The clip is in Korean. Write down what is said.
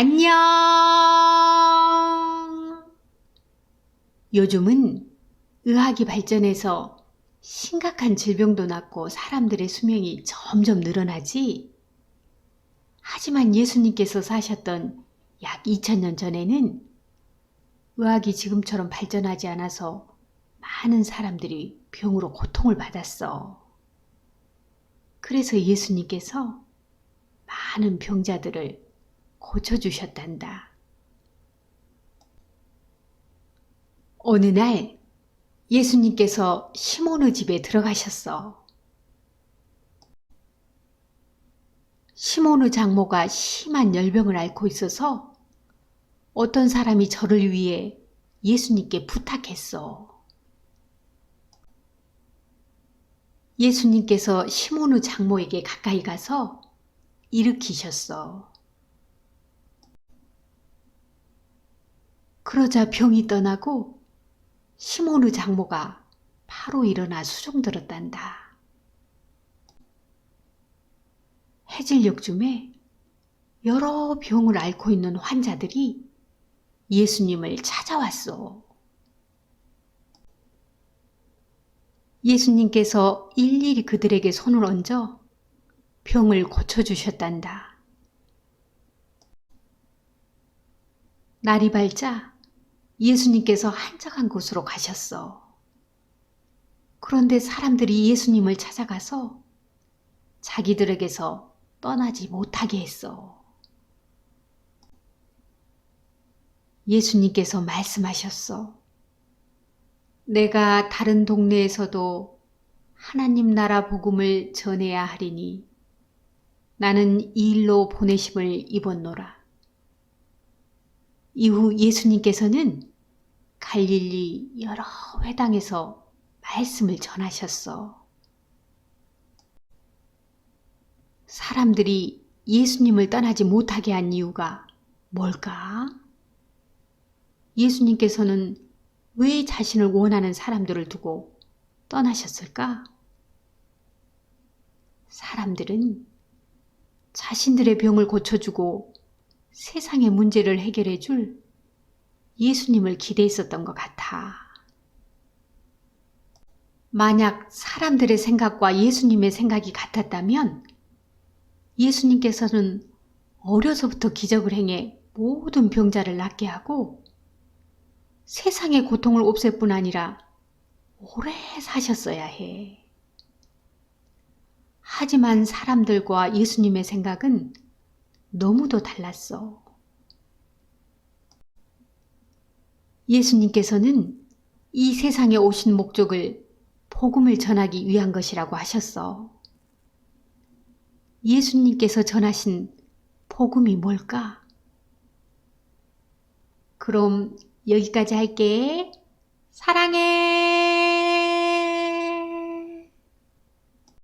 안녕! 요즘은 의학이 발전해서 심각한 질병도 낫고 사람들의 수명이 점점 늘어나지. 하지만 예수님께서 사셨던 약 2000년 전에는 의학이 지금처럼 발전하지 않아서 많은 사람들이 병으로 고통을 받았어. 그래서 예수님께서 많은 병자들을 고쳐주셨단다. 어느 날 예수님께서 시몬의 집에 들어가셨어. 시몬의 장모가 심한 열병을 앓고 있어서 어떤 사람이 저를 위해 예수님께 부탁했어. 예수님께서 시몬의 장모에게 가까이 가서 일으키셨어. 그러자 병이 떠나고 시몬의 장모가 바로 일어나 수종들었단다. 해질녘쯤에 여러 병을 앓고 있는 환자들이 예수님을 찾아왔어. 예수님께서 일일이 그들에게 손을 얹어 병을 고쳐주셨단다. 날이 밝자 예수님께서 한적한 곳으로 가셨어. 그런데 사람들이 예수님을 찾아가서 자기들에게서 떠나지 못하게 했어. 예수님께서 말씀하셨어. 내가 다른 동네에서도 하나님 나라 복음을 전해야 하리니 나는 이 일로 보내심을 입었노라. 이후 예수님께서는 갈릴리 여러 회당에서 말씀을 전하셨어. 사람들이 예수님을 떠나지 못하게 한 이유가 뭘까? 예수님께서는 왜 자신을 원하는 사람들을 두고 떠나셨을까? 사람들은 자신들의 병을 고쳐주고 세상의 문제를 해결해 줄 예수님을 기대했었던 것 같아. 만약 사람들의 생각과 예수님의 생각이 같았다면 예수님께서는 어려서부터 기적을 행해 모든 병자를 낫게 하고 세상의 고통을 없앨 뿐 아니라 오래 사셨어야 해. 하지만 사람들과 예수님의 생각은 너무도 달랐어. 예수님께서는 이 세상에 오신 목적을 복음을 전하기 위한 것이라고 하셨어. 예수님께서 전하신 복음이 뭘까? 그럼 여기까지 할게. 사랑해!